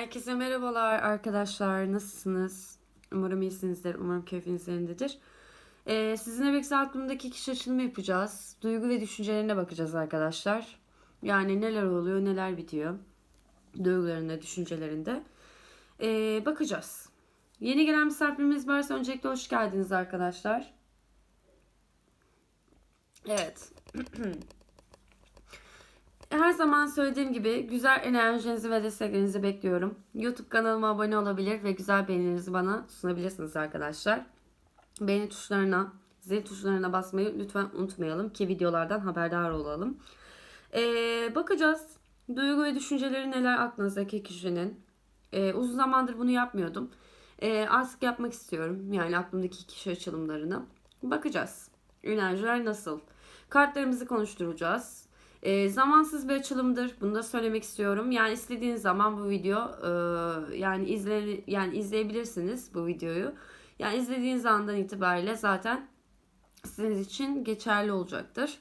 Herkese merhabalar arkadaşlar. Nasılsınız? Umarım iyisinizdir. Umarım keyfiniz yerindedir. Ee, sizinle birlikte aklımdaki kişi açılımı yapacağız. Duygu ve düşüncelerine bakacağız arkadaşlar. Yani neler oluyor, neler bitiyor. Duygularında, düşüncelerinde. Ee, bakacağız. Yeni gelen misafirimiz varsa öncelikle hoş geldiniz arkadaşlar. Evet. Her zaman söylediğim gibi güzel enerjinizi ve desteklerinizi bekliyorum. YouTube kanalıma abone olabilir ve güzel beğenilerinizi bana sunabilirsiniz arkadaşlar. Beğeni tuşlarına, zil tuşlarına basmayı lütfen unutmayalım ki videolardan haberdar olalım. Ee, bakacağız. Duygu ve düşünceleri neler aklınızdaki kişinin. Ee, uzun zamandır bunu yapmıyordum. Ee, artık yapmak istiyorum. Yani aklımdaki kişi açılımlarını. Bakacağız. Enerjiler nasıl? Kartlarımızı konuşturacağız. E, zamansız bir açılımdır. Bunu da söylemek istiyorum. Yani istediğiniz zaman bu video e, yani izle yani izleyebilirsiniz bu videoyu. Yani izlediğiniz andan itibariyle zaten sizin için geçerli olacaktır.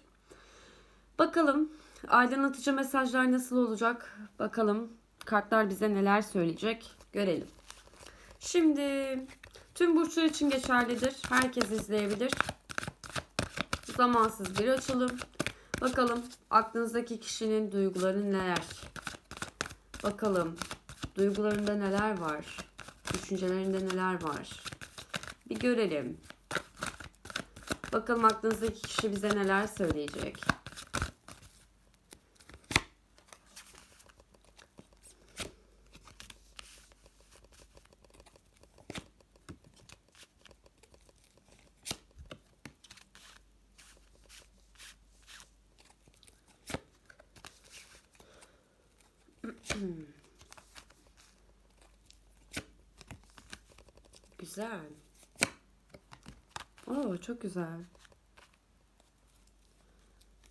Bakalım aydınlatıcı mesajlar nasıl olacak? Bakalım kartlar bize neler söyleyecek? Görelim. Şimdi tüm burçlar için geçerlidir. Herkes izleyebilir. Zamansız bir açılım. Bakalım aklınızdaki kişinin duyguları neler? Bakalım duygularında neler var? Düşüncelerinde neler var? Bir görelim. Bakalım aklınızdaki kişi bize neler söyleyecek? Güzel. Oo çok güzel.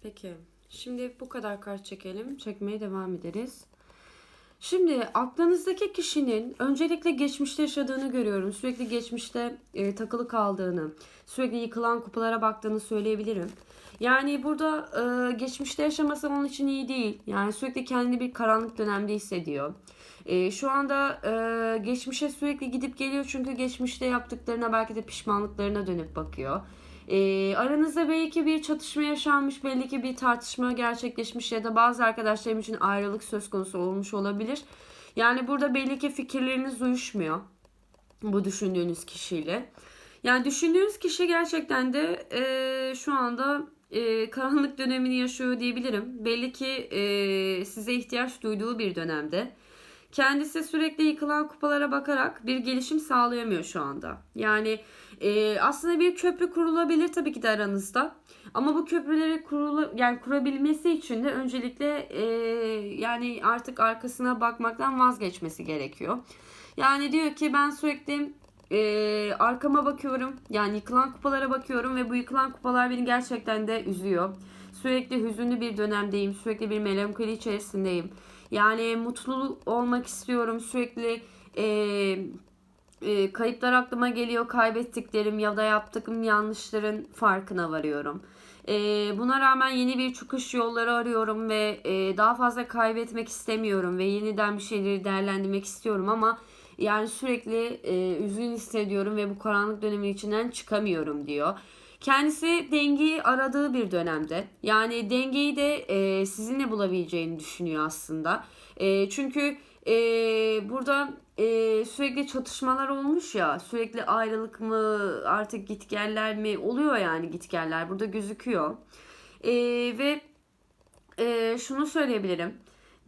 Peki. Şimdi bu kadar kart çekelim. Çekmeye devam ederiz. Şimdi aklınızdaki kişinin öncelikle geçmişte yaşadığını görüyorum. Sürekli geçmişte e, takılı kaldığını, sürekli yıkılan kupalara baktığını söyleyebilirim. Yani burada e, geçmişte yaşaması onun için iyi değil. Yani sürekli kendini bir karanlık dönemde hissediyor. E, şu anda e, geçmişe sürekli gidip geliyor çünkü geçmişte yaptıklarına belki de pişmanlıklarına dönüp bakıyor. E, aranızda belki bir çatışma yaşanmış, belli ki bir tartışma gerçekleşmiş ya da bazı arkadaşlarım için ayrılık söz konusu olmuş olabilir. Yani burada belli ki fikirleriniz uyuşmuyor bu düşündüğünüz kişiyle. Yani düşündüğünüz kişi gerçekten de e, şu anda e, karanlık dönemini yaşıyor diyebilirim. Belli ki e, size ihtiyaç duyduğu bir dönemde. Kendisi sürekli yıkılan kupalara bakarak bir gelişim sağlayamıyor şu anda. Yani e, aslında bir köprü kurulabilir tabii ki de aranızda. Ama bu köprüleri kurulu yani kurabilmesi için de öncelikle e, yani artık arkasına bakmaktan vazgeçmesi gerekiyor. Yani diyor ki ben sürekli e, arkama bakıyorum. Yani yıkılan kupalara bakıyorum ve bu yıkılan kupalar beni gerçekten de üzüyor. Sürekli hüzünlü bir dönemdeyim. Sürekli bir melankoli içerisindeyim. Yani mutlu olmak istiyorum. Sürekli e, e, kayıplar aklıma geliyor. Kaybettiklerim ya da yaptığım yanlışların farkına varıyorum. E, buna rağmen yeni bir çıkış yolları arıyorum ve e, daha fazla kaybetmek istemiyorum ve yeniden bir şeyleri değerlendirmek istiyorum ama yani sürekli e, üzgün hissediyorum ve bu karanlık dönemin içinden çıkamıyorum diyor. Kendisi dengeyi aradığı bir dönemde. Yani dengeyi de e, sizinle bulabileceğini düşünüyor aslında. E, çünkü e, burada e, sürekli çatışmalar olmuş ya. Sürekli ayrılık mı artık gitgeller mi oluyor yani gitgeller. Burada gözüküyor. E, ve e, şunu söyleyebilirim.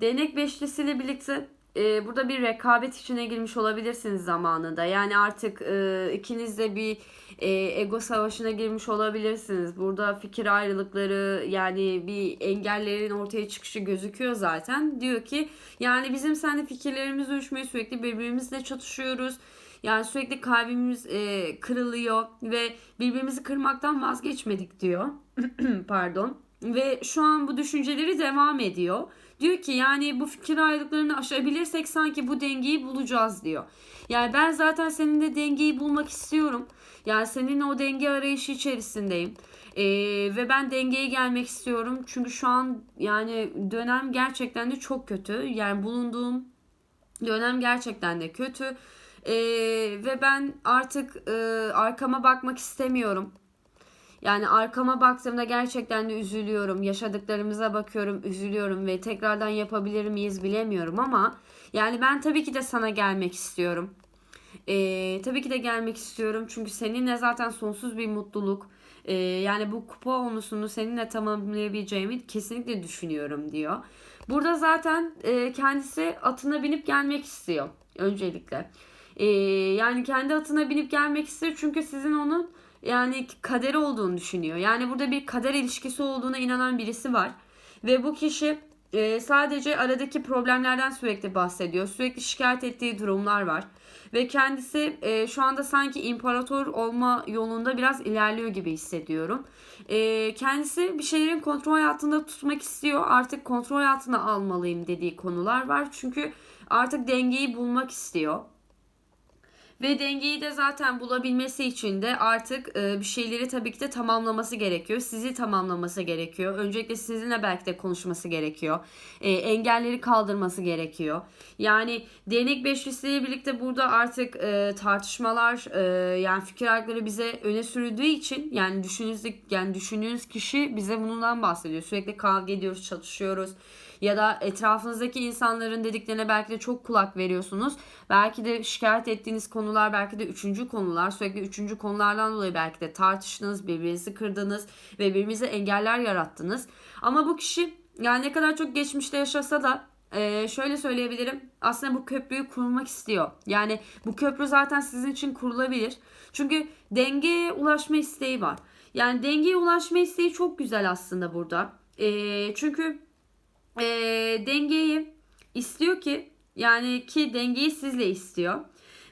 Değnek beşlisiyle birlikte e, burada bir rekabet içine girmiş olabilirsiniz zamanında. Yani artık e, ikiniz de bir e, ego savaşına girmiş olabilirsiniz. Burada fikir ayrılıkları yani bir engellerin ortaya çıkışı gözüküyor zaten. Diyor ki yani bizim seninle fikirlerimiz uyuşmuyor sürekli birbirimizle çatışıyoruz. Yani sürekli kalbimiz e, kırılıyor ve birbirimizi kırmaktan vazgeçmedik diyor. Pardon. Ve şu an bu düşünceleri devam ediyor. Diyor ki yani bu fikir ayrılıklarını aşabilirsek sanki bu dengeyi bulacağız diyor. Yani ben zaten seninle dengeyi bulmak istiyorum. Yani seninle o denge arayışı içerisindeyim. Ee, ve ben dengeye gelmek istiyorum. Çünkü şu an yani dönem gerçekten de çok kötü. Yani bulunduğum Dönem gerçekten de kötü. Ee, ve ben artık e, arkama bakmak istemiyorum. Yani arkama baktığımda gerçekten de üzülüyorum. Yaşadıklarımıza bakıyorum, üzülüyorum ve tekrardan yapabilir miyiz bilemiyorum ama yani ben tabii ki de sana gelmek istiyorum. Ee, tabii ki de gelmek istiyorum çünkü seninle zaten sonsuz bir mutluluk. Ee, yani bu kupa onusunu seninle tamamlayabileceğimi kesinlikle düşünüyorum diyor. Burada zaten e, kendisi atına binip gelmek istiyor öncelikle. Ee, yani kendi atına binip gelmek istiyor çünkü sizin onun yani kaderi olduğunu düşünüyor. Yani burada bir kader ilişkisi olduğuna inanan birisi var. Ve bu kişi e, sadece aradaki problemlerden sürekli bahsediyor. Sürekli şikayet ettiği durumlar var. Ve kendisi e, şu anda sanki imparator olma yolunda biraz ilerliyor gibi hissediyorum. E, kendisi bir şeylerin kontrol altında tutmak istiyor. Artık kontrol altına almalıyım dediği konular var. Çünkü artık dengeyi bulmak istiyor. Ve dengeyi de zaten bulabilmesi için de artık e, bir şeyleri tabii ki de tamamlaması gerekiyor. Sizi tamamlaması gerekiyor. Öncelikle sizinle belki de konuşması gerekiyor. E, engelleri kaldırması gerekiyor. Yani değnek beşlisiyle birlikte burada artık e, tartışmalar e, yani fikir ayrılıkları bize öne sürüldüğü için yani düşündüğünüz yani düşündüğünüz kişi bize bundan bahsediyor. Sürekli kavga ediyoruz, çalışıyoruz ya da etrafınızdaki insanların dediklerine belki de çok kulak veriyorsunuz. Belki de şikayet ettiğiniz konular belki de üçüncü konular. Sürekli üçüncü konulardan dolayı belki de tartıştınız, birbirinizi kırdınız ve birbirinize engeller yarattınız. Ama bu kişi yani ne kadar çok geçmişte yaşasa da ee, şöyle söyleyebilirim. Aslında bu köprüyü kurmak istiyor. Yani bu köprü zaten sizin için kurulabilir. Çünkü dengeye ulaşma isteği var. Yani dengeye ulaşma isteği çok güzel aslında burada. Ee, çünkü e, dengeyi istiyor ki yani ki dengeyi sizle istiyor.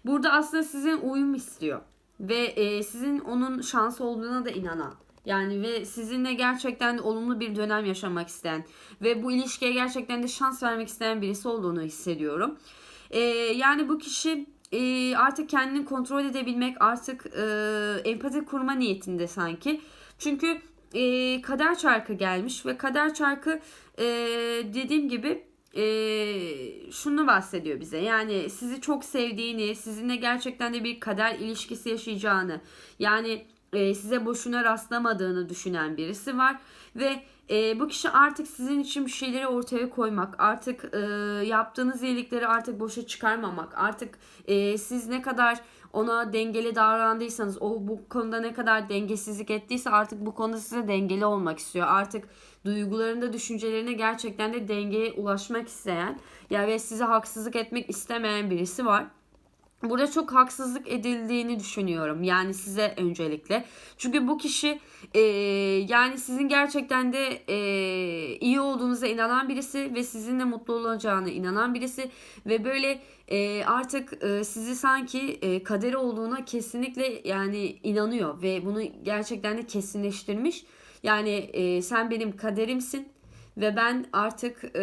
Burada aslında sizin uyum istiyor ve e, sizin onun şansı olduğuna da inanan. Yani ve sizinle gerçekten de olumlu bir dönem yaşamak isteyen ve bu ilişkiye gerçekten de şans vermek isteyen birisi olduğunu hissediyorum. E, yani bu kişi e, artık kendini kontrol edebilmek, artık e, empati kurma niyetinde sanki. Çünkü e, kader çarkı gelmiş ve kader çarkı e, dediğim gibi e, şunu bahsediyor bize. Yani sizi çok sevdiğini, sizinle gerçekten de bir kader ilişkisi yaşayacağını, yani e, size boşuna rastlamadığını düşünen birisi var ve e, bu kişi artık sizin için bir şeyleri ortaya koymak, artık e, yaptığınız iyilikleri artık boşa çıkarmamak, artık e, siz ne kadar ona dengeli davrandıysanız, o bu konuda ne kadar dengesizlik ettiyse artık bu konuda size dengeli olmak istiyor. Artık duygularında, düşüncelerine gerçekten de dengeye ulaşmak isteyen ya ve size haksızlık etmek istemeyen birisi var. Burada çok haksızlık edildiğini düşünüyorum. Yani size öncelikle. Çünkü bu kişi e, yani sizin gerçekten de e, iyi olduğunuza inanan birisi ve sizinle mutlu olacağına inanan birisi ve böyle e, artık e, sizi sanki e, kaderi olduğuna kesinlikle yani inanıyor ve bunu gerçekten de kesinleştirmiş. Yani e, sen benim kaderimsin ve ben artık e,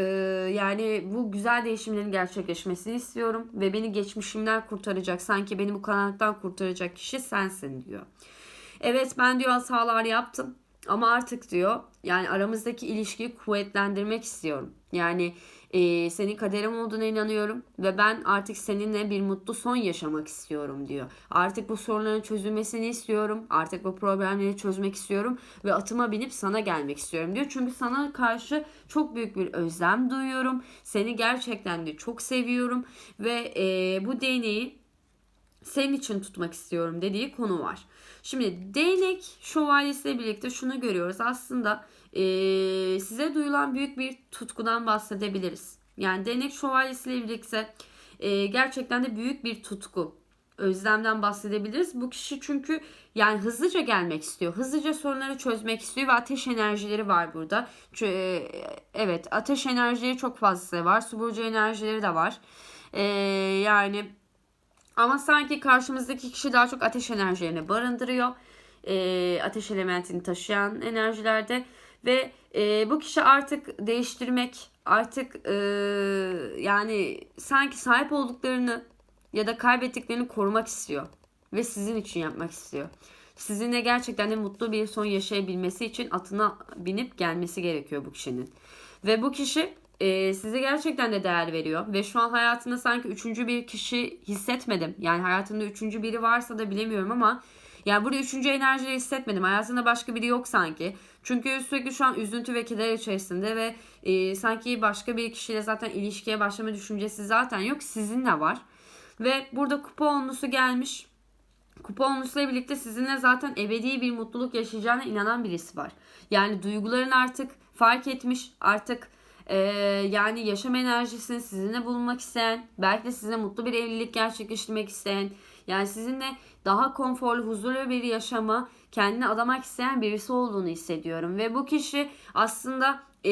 yani bu güzel değişimlerin gerçekleşmesini istiyorum ve beni geçmişimden kurtaracak sanki beni bu karanlıktan kurtaracak kişi sensin diyor. Evet ben diyor hatalar yaptım ama artık diyor yani aramızdaki ilişkiyi kuvvetlendirmek istiyorum. Yani e, senin kaderim olduğuna inanıyorum ve ben artık seninle bir mutlu son yaşamak istiyorum diyor. Artık bu sorunların çözülmesini istiyorum. Artık bu problemleri çözmek istiyorum ve atıma binip sana gelmek istiyorum diyor. Çünkü sana karşı çok büyük bir özlem duyuyorum. Seni gerçekten de çok seviyorum ve e, bu değneği senin için tutmak istiyorum dediği konu var. Şimdi değnek şövalyesiyle birlikte şunu görüyoruz. Aslında e, size duyulan büyük bir tutkudan bahsedebiliriz. Yani değnek şövalyesiyle birlikte e, gerçekten de büyük bir tutku özlemden bahsedebiliriz. Bu kişi çünkü yani hızlıca gelmek istiyor. Hızlıca sorunları çözmek istiyor ve ateş enerjileri var burada. Evet ateş enerjileri çok fazla var. Su burcu enerjileri de var. Ee, yani ama sanki karşımızdaki kişi daha çok ateş enerjilerini barındırıyor. E, ateş elementini taşıyan enerjilerde. Ve e, bu kişi artık değiştirmek, artık e, yani sanki sahip olduklarını ya da kaybettiklerini korumak istiyor. Ve sizin için yapmak istiyor. Sizinle gerçekten de mutlu bir son yaşayabilmesi için atına binip gelmesi gerekiyor bu kişinin. Ve bu kişi e, size gerçekten de değer veriyor ve şu an hayatında sanki üçüncü bir kişi hissetmedim. Yani hayatında üçüncü biri varsa da bilemiyorum ama yani burada üçüncü enerjiyi hissetmedim. Hayatında başka biri yok sanki. Çünkü sürekli şu an üzüntü ve keder içerisinde ve e, sanki başka bir kişiyle zaten ilişkiye başlama düşüncesi zaten yok. Sizinle var. Ve burada kupa onlusu gelmiş. Kupa onlusuyla birlikte sizinle zaten ebedi bir mutluluk yaşayacağına inanan birisi var. Yani duygularını artık fark etmiş. Artık e, yani yaşam enerjisini sizinle bulunmak isteyen, belki de sizinle mutlu bir evlilik gerçekleştirmek isteyen, yani sizinle daha konforlu, huzurlu bir yaşama kendini adamak isteyen birisi olduğunu hissediyorum. Ve bu kişi aslında e,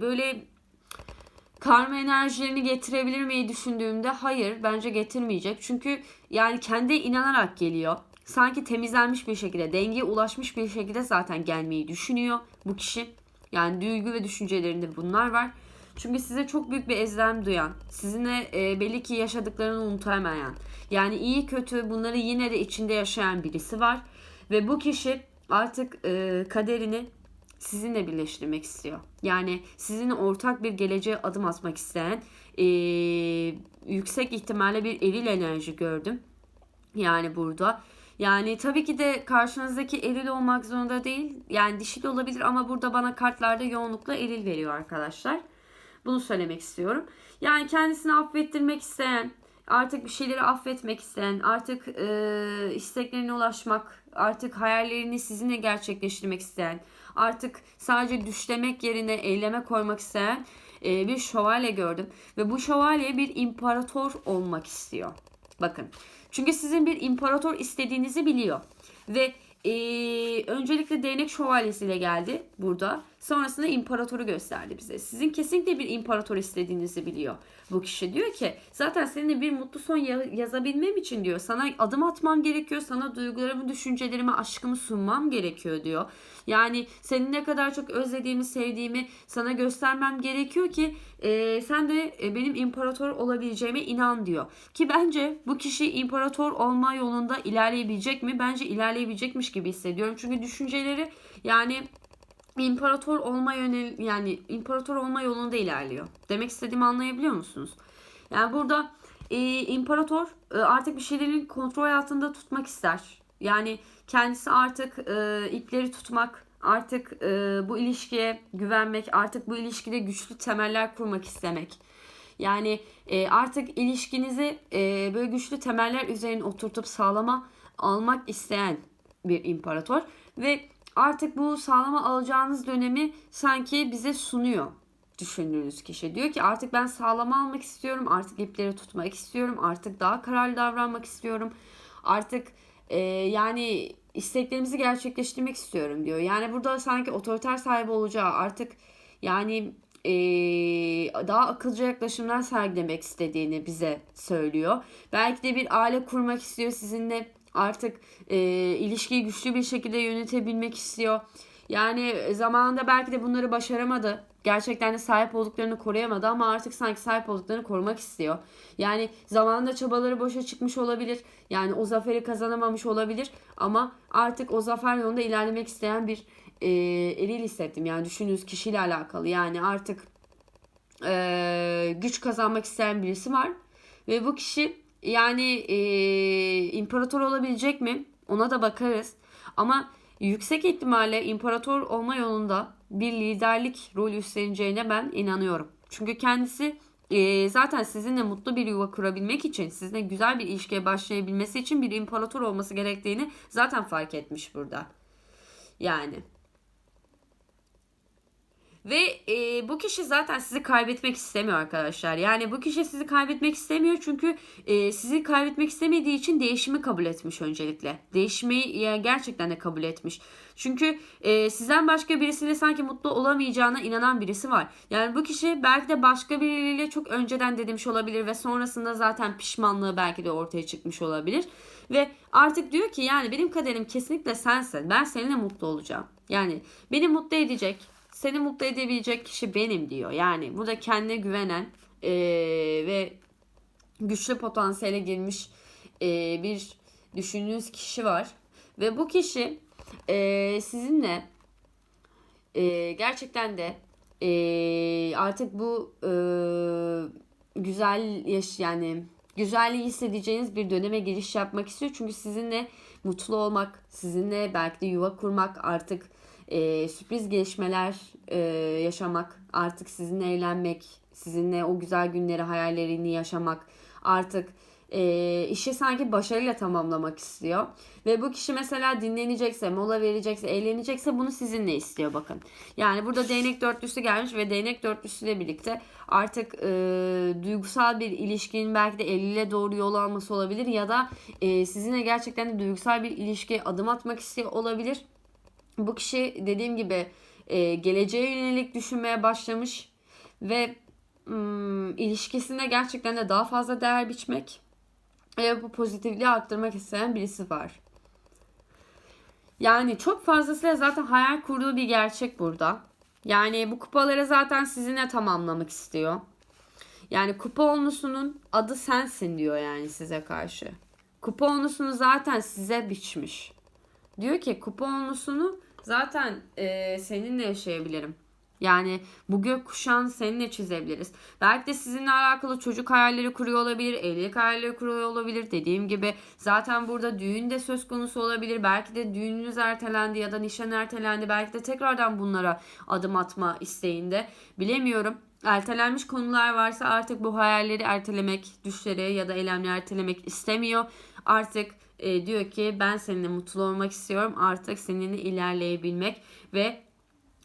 böyle karma enerjilerini getirebilir miyi düşündüğümde hayır bence getirmeyecek. Çünkü yani kendi inanarak geliyor. Sanki temizlenmiş bir şekilde, dengeye ulaşmış bir şekilde zaten gelmeyi düşünüyor bu kişi. Yani duygu ve düşüncelerinde bunlar var. Çünkü size çok büyük bir ezlem duyan, sizinle e, belli ki yaşadıklarını unutamayan, yani iyi kötü bunları yine de içinde yaşayan birisi var. Ve bu kişi artık e, kaderini sizinle birleştirmek istiyor. Yani sizinle ortak bir geleceğe adım atmak isteyen e, yüksek ihtimalle bir eril enerji gördüm. Yani burada. Yani tabii ki de karşınızdaki eril olmak zorunda değil. Yani dişil olabilir ama burada bana kartlarda yoğunlukla eril veriyor arkadaşlar. Bunu söylemek istiyorum. Yani kendisini affettirmek isteyen, artık bir şeyleri affetmek isteyen, artık e, isteklerine ulaşmak, artık hayallerini sizinle gerçekleştirmek isteyen, artık sadece düşlemek yerine eyleme koymak isteyen e, bir şövalye gördüm. Ve bu şövalye bir imparator olmak istiyor. Bakın. Çünkü sizin bir imparator istediğinizi biliyor. Ve e, öncelikle değnek şövalyesiyle geldi burada. Sonrasında imparatoru gösterdi bize. Sizin kesinlikle bir imparator istediğinizi biliyor bu kişi. Diyor ki zaten seninle bir mutlu son ya- yazabilmem için diyor. Sana adım atmam gerekiyor. Sana duygularımı, düşüncelerimi, aşkımı sunmam gerekiyor diyor. Yani seni ne kadar çok özlediğimi, sevdiğimi sana göstermem gerekiyor ki e, sen de e, benim imparator olabileceğime inan diyor. Ki bence bu kişi imparator olma yolunda ilerleyebilecek mi? Bence ilerleyebilecekmiş gibi hissediyorum. Çünkü düşünceleri yani imparator olma yönel yani imparator olma yolunda ilerliyor. Demek istediğimi anlayabiliyor musunuz? Yani burada e, imparator e, artık bir şeylerin kontrol altında tutmak ister. Yani kendisi artık e, ipleri tutmak, artık e, bu ilişkiye güvenmek, artık bu ilişkide güçlü temeller kurmak istemek. Yani e, artık ilişkinizi e, böyle güçlü temeller üzerine oturtup sağlama almak isteyen bir imparator ve artık bu sağlama alacağınız dönemi sanki bize sunuyor düşündüğünüz kişi. Diyor ki artık ben sağlama almak istiyorum. Artık ipleri tutmak istiyorum. Artık daha kararlı davranmak istiyorum. Artık e, yani isteklerimizi gerçekleştirmek istiyorum diyor. Yani burada sanki otoriter sahibi olacağı artık yani e, daha akılcı yaklaşımlar sergilemek istediğini bize söylüyor. Belki de bir aile kurmak istiyor sizinle artık e, ilişkiyi güçlü bir şekilde yönetebilmek istiyor. Yani zamanında belki de bunları başaramadı. Gerçekten de sahip olduklarını koruyamadı ama artık sanki sahip olduklarını korumak istiyor. Yani zamanında çabaları boşa çıkmış olabilir. Yani o zaferi kazanamamış olabilir ama artık o zafer yolunda ilerlemek isteyen bir e, eril hissettim. Yani düşündüğünüz kişiyle alakalı. Yani artık e, güç kazanmak isteyen birisi var. Ve bu kişi yani e, imparator olabilecek mi? Ona da bakarız. Ama yüksek ihtimalle imparator olma yolunda bir liderlik rolü üstleneceğine ben inanıyorum. Çünkü kendisi e, zaten sizinle mutlu bir yuva kurabilmek için, sizinle güzel bir ilişkiye başlayabilmesi için bir imparator olması gerektiğini zaten fark etmiş burada. Yani. Ve e, bu kişi zaten sizi kaybetmek istemiyor arkadaşlar. Yani bu kişi sizi kaybetmek istemiyor çünkü e, sizi kaybetmek istemediği için değişimi kabul etmiş öncelikle. Değişmeyi gerçekten de kabul etmiş. Çünkü e, sizden başka birisiyle sanki mutlu olamayacağına inanan birisi var. Yani bu kişi belki de başka biriyle çok önceden demiş olabilir ve sonrasında zaten pişmanlığı belki de ortaya çıkmış olabilir. Ve artık diyor ki yani benim kaderim kesinlikle sensin. Ben seninle mutlu olacağım. Yani beni mutlu edecek, seni mutlu edebilecek kişi benim diyor. Yani burada kendine güvenen e, ve güçlü potansiyele girmiş e, bir düşündüğünüz kişi var. Ve bu kişi e, sizinle e, gerçekten de e, artık bu e, güzel yaş yani güzelliği hissedeceğiniz bir döneme giriş yapmak istiyor. Çünkü sizinle mutlu olmak, sizinle belki de yuva kurmak, artık e, sürpriz gelişmeler e, yaşamak, artık sizinle eğlenmek, sizinle o güzel günleri, hayallerini yaşamak, artık e, işi sanki başarıyla tamamlamak istiyor. Ve bu kişi mesela dinlenecekse, mola verecekse, eğlenecekse bunu sizinle istiyor bakın. Yani burada değnek dörtlüsü gelmiş ve değnek dörtlüsüyle birlikte artık e, duygusal bir ilişkinin belki de eliyle doğru yol alması olabilir ya da e, sizinle gerçekten de duygusal bir ilişkiye adım atmak istiyor olabilir. Bu kişi dediğim gibi e, geleceğe yönelik düşünmeye başlamış ve ım, ilişkisinde gerçekten de daha fazla değer biçmek ve bu pozitifliği arttırmak isteyen birisi var. Yani çok fazlasıyla zaten hayal kurduğu bir gerçek burada. Yani bu kupaları zaten sizinle tamamlamak istiyor. Yani kupa onlusunun adı sensin diyor yani size karşı. Kupa onlusunu zaten size biçmiş. Diyor ki kupa onlusunu zaten e, seninle yaşayabilirim. Yani bu gök kuşağını seninle çizebiliriz. Belki de sizinle alakalı çocuk hayalleri kuruyor olabilir, evlilik hayalleri kuruyor olabilir. Dediğim gibi zaten burada düğün de söz konusu olabilir. Belki de düğününüz ertelendi ya da nişan ertelendi. Belki de tekrardan bunlara adım atma isteğinde. Bilemiyorum. Ertelenmiş konular varsa artık bu hayalleri ertelemek, düşleri ya da eylemleri ertelemek istemiyor. Artık e, diyor ki ben seninle mutlu olmak istiyorum. Artık seninle ilerleyebilmek ve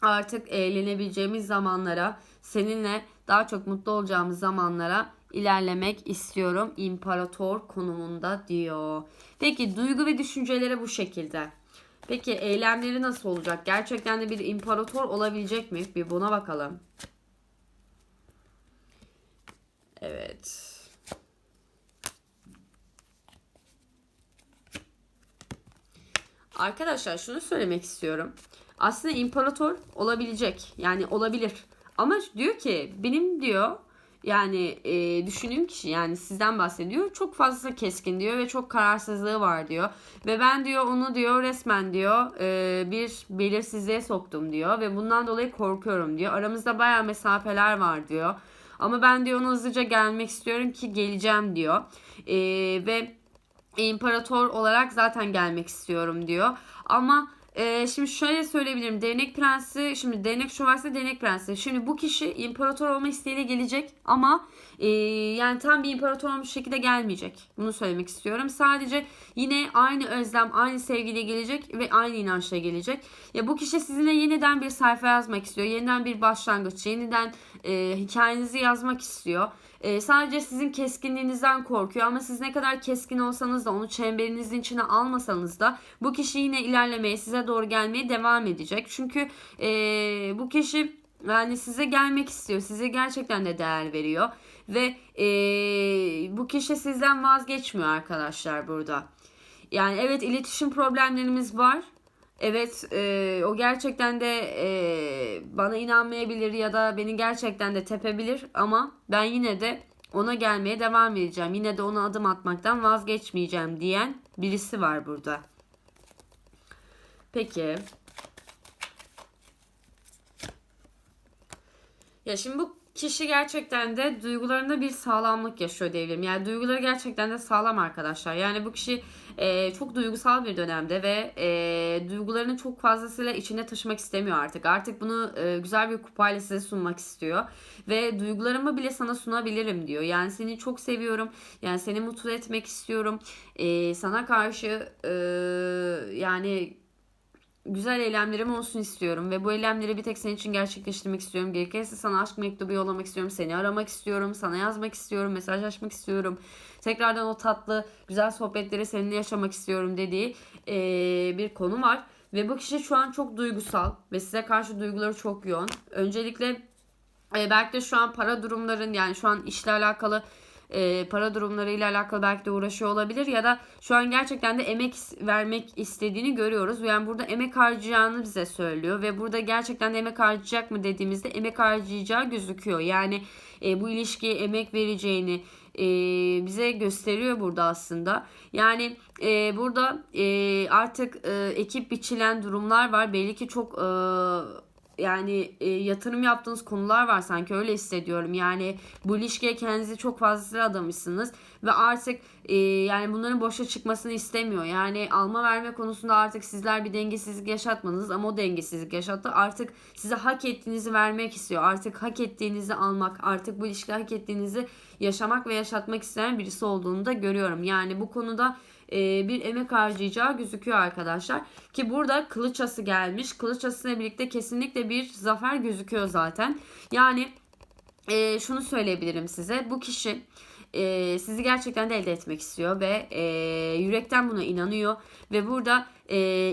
artık eğlenebileceğimiz zamanlara, seninle daha çok mutlu olacağımız zamanlara ilerlemek istiyorum imparator konumunda diyor. Peki duygu ve düşünceleri bu şekilde. Peki eylemleri nasıl olacak? Gerçekten de bir imparator olabilecek mi? Bir buna bakalım. Evet. Arkadaşlar şunu söylemek istiyorum. Aslında imparator olabilecek. Yani olabilir. Ama diyor ki benim diyor yani e, düşündüğüm kişi yani sizden bahsediyor. Çok fazla keskin diyor ve çok kararsızlığı var diyor. Ve ben diyor onu diyor resmen diyor e, bir belirsizliğe soktum diyor. Ve bundan dolayı korkuyorum diyor. Aramızda baya mesafeler var diyor. Ama ben diyor ona hızlıca gelmek istiyorum ki geleceğim diyor. E, ve imparator olarak zaten gelmek istiyorum diyor. Ama ee, şimdi şöyle söyleyebilirim. Değnek prensi, şimdi değnek şövalyesi, değnek prensi. Şimdi bu kişi imparator olma isteğiyle gelecek ama e, yani tam bir imparator olmuş şekilde gelmeyecek. Bunu söylemek istiyorum. Sadece yine aynı özlem, aynı sevgiyle gelecek ve aynı inançla gelecek. Ya bu kişi sizinle yeniden bir sayfa yazmak istiyor. Yeniden bir başlangıç, yeniden e, hikayenizi yazmak istiyor. E, sadece sizin keskinliğinizden korkuyor ama siz ne kadar keskin olsanız da onu çemberinizin içine almasanız da bu kişi yine ilerlemeye size doğru gelmeye devam edecek. Çünkü e, bu kişi yani size gelmek istiyor. Size gerçekten de değer veriyor. Ve e, bu kişi sizden vazgeçmiyor arkadaşlar burada. Yani evet iletişim problemlerimiz var. Evet e, o gerçekten de e, bana inanmayabilir ya da beni gerçekten de tepebilir ama ben yine de ona gelmeye devam edeceğim. Yine de ona adım atmaktan vazgeçmeyeceğim diyen birisi var burada. Peki. Ya şimdi bu kişi gerçekten de duygularında bir sağlamlık yaşıyor diyebilirim. Yani duyguları gerçekten de sağlam arkadaşlar. Yani bu kişi e, çok duygusal bir dönemde ve e, duygularını çok fazlasıyla içinde taşımak istemiyor artık. Artık bunu e, güzel bir kupayla size sunmak istiyor. Ve duygularımı bile sana sunabilirim diyor. Yani seni çok seviyorum. Yani seni mutlu etmek istiyorum. E, sana karşı e, yani güzel eylemlerim olsun istiyorum ve bu eylemleri bir tek senin için gerçekleştirmek istiyorum. Gerekirse sana aşk mektubu yollamak istiyorum, seni aramak istiyorum, sana yazmak istiyorum, mesajlaşmak istiyorum. Tekrardan o tatlı, güzel sohbetleri seninle yaşamak istiyorum dediği ee, bir konu var. Ve bu kişi şu an çok duygusal ve size karşı duyguları çok yoğun. Öncelikle e, belki de şu an para durumların yani şu an işle alakalı e, para durumlarıyla alakalı belki de uğraşıyor olabilir ya da şu an gerçekten de emek vermek istediğini görüyoruz. Yani burada emek harcayacağını bize söylüyor ve burada gerçekten de emek harcayacak mı dediğimizde emek harcayacağı gözüküyor. Yani e, bu ilişkiye emek vereceğini e, bize gösteriyor burada aslında. Yani e, burada e, artık e, ekip biçilen durumlar var. Belli ki çok e, yani e, yatırım yaptığınız konular var sanki öyle hissediyorum. Yani bu ilişkiye kendinizi çok fazlasıyla adamışsınız ve artık e, yani bunların boşa çıkmasını istemiyor. Yani alma verme konusunda artık sizler bir dengesizlik yaşatmadınız ama o dengesizlik yaşattı. Artık size hak ettiğinizi vermek istiyor. Artık hak ettiğinizi almak, artık bu ilişkide hak ettiğinizi yaşamak ve yaşatmak isteyen birisi olduğunu da görüyorum. Yani bu konuda e, bir emek harcayacağı gözüküyor arkadaşlar. Ki burada kılıç ası gelmiş. Kılıç asıyla birlikte kesinlikle bir zafer gözüküyor zaten. Yani e, şunu söyleyebilirim size. Bu kişi e, sizi gerçekten de elde etmek istiyor ve yürekten buna inanıyor ve burada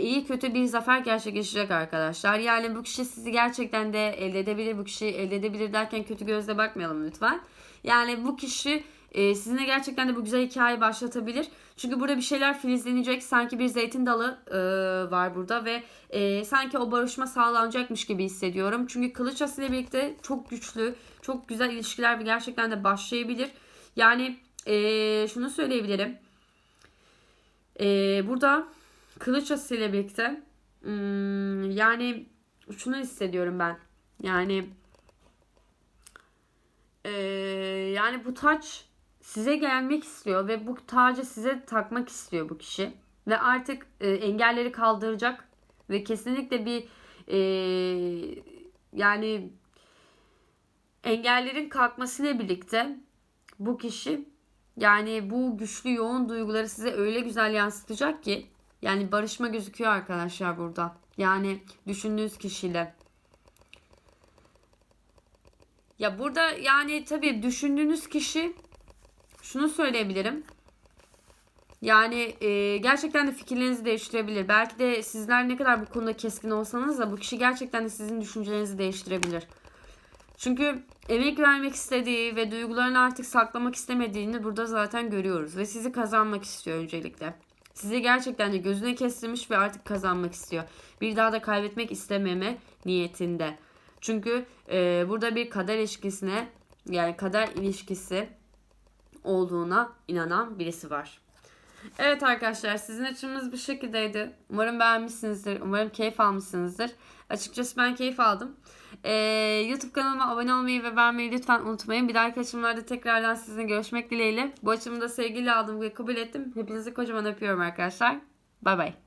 iyi kötü bir zafer gerçekleşecek arkadaşlar. Yani bu kişi sizi gerçekten de elde edebilir. Bu kişi elde edebilir derken kötü gözle bakmayalım lütfen. Yani bu kişi sizinle gerçekten de bu güzel hikayeyi başlatabilir. Çünkü burada bir şeyler filizlenecek. Sanki bir zeytin dalı e, var burada ve e, sanki o barışma sağlanacakmış gibi hissediyorum. Çünkü kılıç ile birlikte çok güçlü, çok güzel ilişkiler gerçekten de başlayabilir. Yani e, şunu söyleyebilirim. E, burada kılıç ile birlikte hmm, yani şunu hissediyorum ben. Yani e, yani bu taç size gelmek istiyor ve bu tacı size takmak istiyor bu kişi. Ve artık e, engelleri kaldıracak ve kesinlikle bir e, yani engellerin kalkmasıyla birlikte bu kişi yani bu güçlü yoğun duyguları size öyle güzel yansıtacak ki yani barışma gözüküyor arkadaşlar burada. Yani düşündüğünüz kişiyle. Ya burada yani tabii düşündüğünüz kişi şunu söyleyebilirim. Yani e, gerçekten de fikirlerinizi değiştirebilir. Belki de sizler ne kadar bu konuda keskin olsanız da bu kişi gerçekten de sizin düşüncelerinizi değiştirebilir. Çünkü emek vermek istediği ve duygularını artık saklamak istemediğini burada zaten görüyoruz. Ve sizi kazanmak istiyor öncelikle. Sizi gerçekten de gözüne kestirmiş ve artık kazanmak istiyor. Bir daha da kaybetmek istememe niyetinde. Çünkü e, burada bir kader ilişkisine yani kader ilişkisi olduğuna inanan birisi var. Evet arkadaşlar sizin açımız bu şekildeydi. Umarım beğenmişsinizdir. Umarım keyif almışsınızdır. Açıkçası ben keyif aldım. Ee, YouTube kanalıma abone olmayı ve beğenmeyi lütfen unutmayın. Bir dahaki açımlarda tekrardan sizinle görüşmek dileğiyle. Bu açımda sevgili aldım ve kabul ettim. Hepinizi kocaman öpüyorum arkadaşlar. Bay bay.